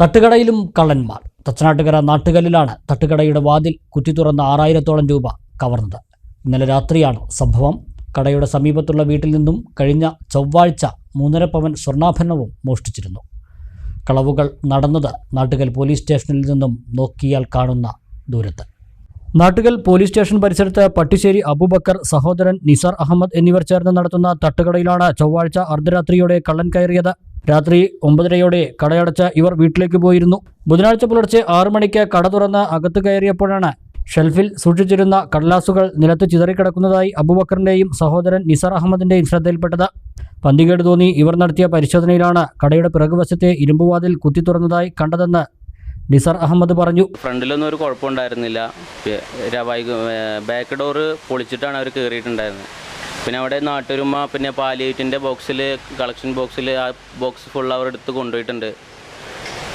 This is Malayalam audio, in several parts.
തട്ടുകടയിലും കള്ളന്മാർ. തച്ചനാട്ടുകര നാട്ടുകല്ലിലാണ് തട്ടുകടയുടെ വാതിൽ കുറ്റി തുറന്ന ആറായിരത്തോളം രൂപ കവർന്നത്. ഇന്നലെ രാത്രിയാണ് സംഭവം. കടയുടെ സമീപത്തുള്ള വീട്ടിൽ നിന്നും കഴിഞ്ഞ ചൊവ്വാഴ്ച മൂന്നര പവൻ സ്വർണാഭരണവും മോഷ്ടിച്ചിരുന്നു. കളവുകൾ നടന്നത് നാട്ടുകൽ പോലീസ് സ്റ്റേഷനിൽ നിന്നും നോക്കിയാൽ കാണുന്ന ദൂരത്ത്. നാട്ടുകൽ പോലീസ് സ്റ്റേഷൻ പരിസരത്ത് പട്ടിശ്ശേരി അബൂബക്കർ സഹോദരൻ നിസാർ അഹമ്മദ് എന്നിവർ ചേർന്ന് നടത്തുന്ന തട്ടുകടയിലാണ് ചൊവ്വാഴ്ച അർദ്ധരാത്രിയോടെ കള്ളൻ കയറിയത്. രാത്രി ഒമ്പതരയോടെ കടയടച്ച ഇവർ വീട്ടിലേക്ക് പോയിരുന്നു. ബുധനാഴ്ച പുലർച്ചെ ആറു മണിക്ക് കട തുറന്ന് അകത്ത് കയറിയപ്പോഴാണ് ഷെൽഫിൽ സൂക്ഷിച്ചിരുന്ന കടലാസുകൾ നിലത്ത് ചിതറിക്കിടക്കുന്നതായി അബുബക്കറിന്റെയും സഹോദരൻ നിസാർ അഹമ്മദിന്റെയും ശ്രദ്ധയിൽപ്പെട്ടത്. പന്തികേട് തോന്നി ഇവർ നടത്തിയ പരിശോധനയിലാണ് കടയുടെ പിറകുവശത്തെ ഇരുമ്പുവാതിൽ കുത്തി തുറന്നതായി കണ്ടതെന്ന് നിസാർ അഹമ്മദ് പറഞ്ഞു. ഫ്രണ്ടിലൊന്നും ഒരു കുഴപ്പമുണ്ടായിരുന്നില്ല. ബാക്ക് ഡോറ് പൊളിച്ചിട്ടാണ് അവർ കയറിയിട്ടുണ്ടായിരുന്നത് പിന്നെ അവിടെ നാട്ടുരുമ പിന്നെ പാലിയേറ്റിന്റെ ബോക്സിൽ കളക്ഷൻ ബോക്സിൽ ആ ബോക്സ് ഫുൾ അവർ എടുത്ത് കൊണ്ടുപോയിട്ടുണ്ട്.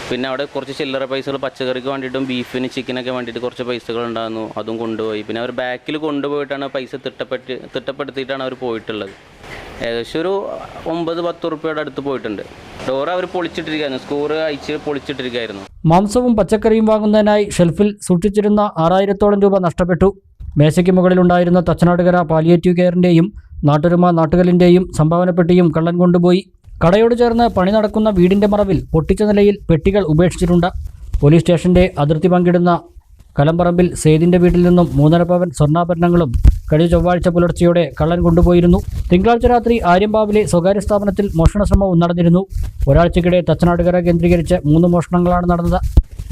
പിന്നെ അവിടെ കുറച്ച് ചില്ലറ പൈസകൾ പച്ചക്കറിക്ക് വേണ്ടിയിട്ടും ബീഫിന് ചിക്കനൊക്കെ വേണ്ടിയിട്ട് കുറച്ച് പൈസകൾ ഉണ്ടായിരുന്നു അതും കൊണ്ടുപോയി. പിന്നെ അവർ ബാക്കിൽ കൊണ്ടുപോയിട്ടാണ് പൈസ തിട്ടപ്പെട്ട് തിട്ടപ്പെടുത്തിയിട്ടാണ് അവർ പോയിട്ടുള്ളത്. ഏകദേശം ഒരു ഒമ്പത് പത്ത് റുപ്യയുടെ അടുത്ത് പോയിട്ടുണ്ട്. ഡോർ അവർ പൊളിച്ചിട്ടിരിക്കുകയായിരുന്നു സ്കൂർ അയച്ച് പൊളിച്ചിട്ടിരിക്കുകയായിരുന്നു മാംസവും പച്ചക്കറിയും വാങ്ങുന്നതിനായി ഷെൽഫിൽ സൂക്ഷിച്ചിരുന്ന ആറായിരത്തോളം രൂപ നഷ്ടപ്പെട്ടു. മേശയ്ക്ക് മുകളിലുണ്ടായിരുന്ന തച്ചനാടുകര പാലിയേറ്റീവ് കെയറിന്റെയും നാട്ടുരുമ നാട്ടുകലിന്റെയും സംഭാവനപ്പെട്ടിയും കള്ളൻ കൊണ്ടുപോയി. കടയോട് ചേർന്ന് പണി നടക്കുന്ന വീടിന്റെ മറവിൽ പൊട്ടിച്ച നിലയിൽ പെട്ടികൾ ഉപേക്ഷിച്ചിട്ടുണ്ട്. പോലീസ് സ്റ്റേഷന്റെ അതിർത്തി പങ്കിടുന്ന കലംപറമ്പിൽ സെയ്ദിന്റെ വീട്ടിൽ നിന്നും മൂന്നര പവൻ സ്വർണാഭരണങ്ങളും കഴിഞ്ഞ ചൊവ്വാഴ്ച പുലർച്ചെയോടെ കള്ളൻ കൊണ്ടുപോയിരുന്നു. തിങ്കളാഴ്ച രാത്രി ആര്യമ്പാവിലെ സ്വകാര്യ സ്ഥാപനത്തിൽ മോഷണ ശ്രമവും നടന്നിരുന്നു. ഒരാഴ്ചക്കിടെ തച്ചനാടുകര കേന്ദ്രീകരിച്ച് മൂന്ന് മോഷണങ്ങളാണ് നടന്നത്.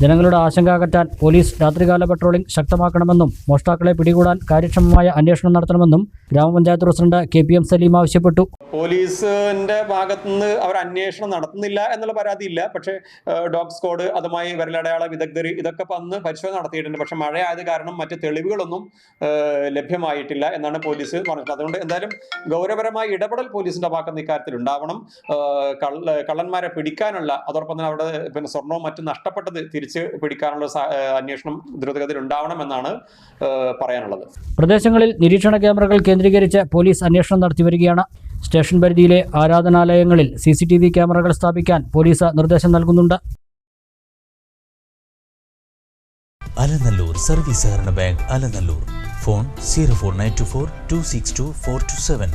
ജനങ്ങളുടെ ആശങ്ക അകറ്റാൻ പോലീസ് രാത്രികാല പട്രോളിംഗ് ശക്തമാക്കണമെന്നും മോഷ്ടാക്കളെ പിടികൂടാൻ കാര്യക്ഷമമായ അന്വേഷണം നടത്തണമെന്നും ഗ്രാമപഞ്ചായത്ത് president K P M Salim ആവശ്യപ്പെട്ടു. പോലീസിന്റെ ഭാഗത്തുനിന്ന് അവർ അന്വേഷണം നടത്തുന്നില്ല എന്നുള്ള പരാതിയില്ല. പക്ഷേ ഡോഗ് സ്ക്വാഡ് അതുമായി വിരലടയാള വിദഗ്ധർ ഇതൊക്കെ വന്ന് പരിശോധന നടത്തിയിട്ടുണ്ട്. പക്ഷെ മഴ ആയത് കാരണം മറ്റ് തെളിവുകളൊന്നും ലഭ്യമായിട്ടില്ല എന്നാണ് പോലീസ് പറഞ്ഞത് അതുകൊണ്ട് എന്തായാലും ഗൗരവപരമായ ഇടപെടൽ പോലീസിന്റെ ഭാഗത്ത് ഇക്കാര്യത്തിൽ ഉണ്ടാവണം. കള്ളന്മാരെ പിടിക്കാനുള്ള അതോടൊപ്പം തന്നെ അവിടെ പിന്നെ സ്വർണവും മറ്റും നഷ്ടപ്പെട്ടത് തിരിച്ച് പിടിക്കാനുള്ള അന്വേഷണം ദ്രുതഗതിയിൽ ഉണ്ടാവണം എന്നാണ് പറയാനുള്ളത്. പ്രദേശങ്ങളിൽ നിരീക്ഷണ ക്യാമറകൾ കേന്ദ്രീകരിച്ച് പോലീസ് അന്വേഷണം നടത്തി വരികയാണ്. സ്റ്റേഷൻ പരിധിയിലെ ആരാധനാലയങ്ങളിൽ സി സി ടി വി ക്യാമറകൾ സ്ഥാപിക്കാൻ പോലീസ് നിർദ്ദേശം നൽകുന്നുണ്ട്. അലനല്ലൂർ സർവീസ് സഹകരണ bank Alanallur. Phone zero four nine two four two six two four two seven.